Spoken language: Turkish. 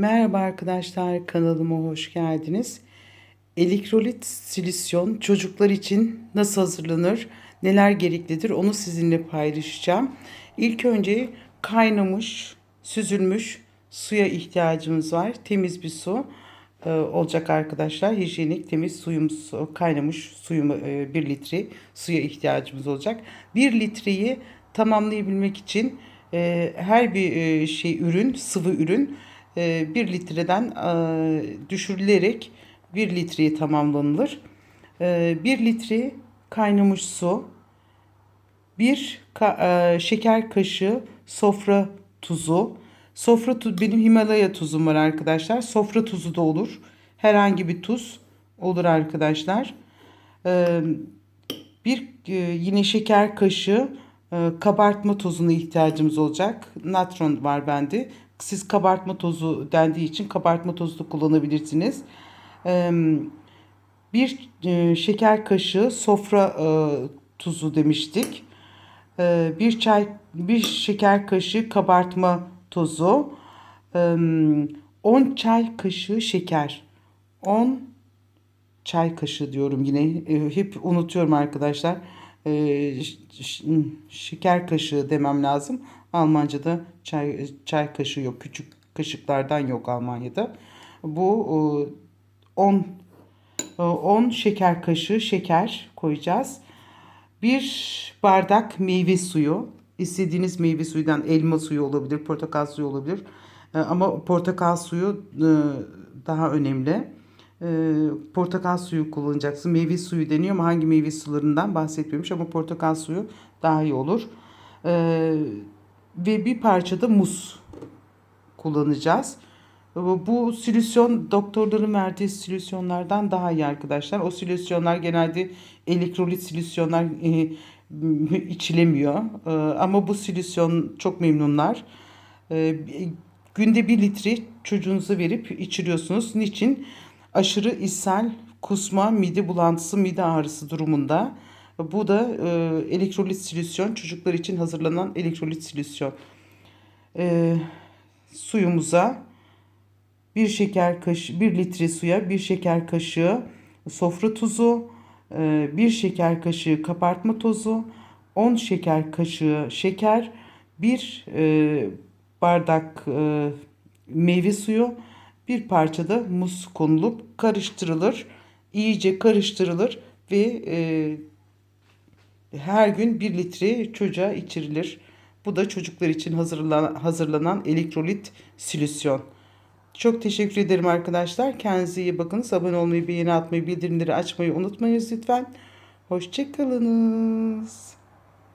Merhaba arkadaşlar kanalıma hoş geldiniz. Elektrolit silüsyon çocuklar için nasıl hazırlanır, neler gereklidir onu sizinle paylaşacağım. İlk önce kaynamış, süzülmüş suya ihtiyacımız var. Temiz bir su e, olacak arkadaşlar. Hijyenik temiz suyumuz kaynamış suyum 1 litre suya ihtiyacımız olacak. 1 litreyi tamamlayabilmek için e, her bir e, şey ürün, sıvı ürün 1 litreden e, düşürülerek 1 litreye tamamlanılır. 1 litre kaynamış su, 1 şeker kaşığı sofra tuzu. Sofra tuzu benim Himalaya tuzum var arkadaşlar. Sofra tuzu da olur. Herhangi bir tuz olur arkadaşlar. Bir yine şeker kaşığı kabartma tozuna ihtiyacımız olacak. Natron var bende. Siz kabartma tozu dendiği için kabartma tozu da kullanabilirsiniz. Bir şeker kaşığı sofra tuzu demiştik. Bir çay bir şeker kaşığı kabartma tozu. 10 çay kaşığı şeker. 10 çay kaşığı diyorum yine. Hep unutuyorum arkadaşlar. Şeker kaşığı demem lazım. Almanca'da çay, çay kaşığı yok. Küçük kaşıklardan yok Almanya'da. Bu 10 10 şeker kaşığı şeker koyacağız. Bir bardak meyve suyu. İstediğiniz meyve suyundan elma suyu olabilir, portakal suyu olabilir. Ama portakal suyu daha önemli. Portakal suyu kullanacaksın. Meyve suyu deniyor ama hangi meyve sularından bahsetmiyormuş ama portakal suyu daha iyi olur ve bir parça da muz kullanacağız. Bu solüsyon doktorların verdiği solüsyonlardan daha iyi arkadaşlar. O solüsyonlar genelde elektrolit solüsyonlar e, içilemiyor. E, ama bu solüsyon çok memnunlar. E, günde bir litre çocuğunuza verip içiriyorsunuz. Niçin? Aşırı ishal, kusma, mide bulantısı, mide ağrısı durumunda bu da e, elektrolit solüsyon. Çocuklar için hazırlanan elektrolit solüsyon. E, suyumuza bir şeker kaşığı, bir litre suya bir şeker kaşığı sofra tuzu, e, bir şeker kaşığı kabartma tozu, 10 şeker kaşığı şeker, bir e, bardak e, meyve suyu, bir parça da muz konulup karıştırılır. İyice karıştırılır ve e, her gün 1 litre çocuğa içirilir. Bu da çocuklar için hazırlanan, hazırlanan elektrolit solüsyon. Çok teşekkür ederim arkadaşlar. Kendinize iyi bakınız. Abone olmayı, beğeni atmayı, bildirimleri açmayı unutmayınız lütfen. Hoşçakalınız.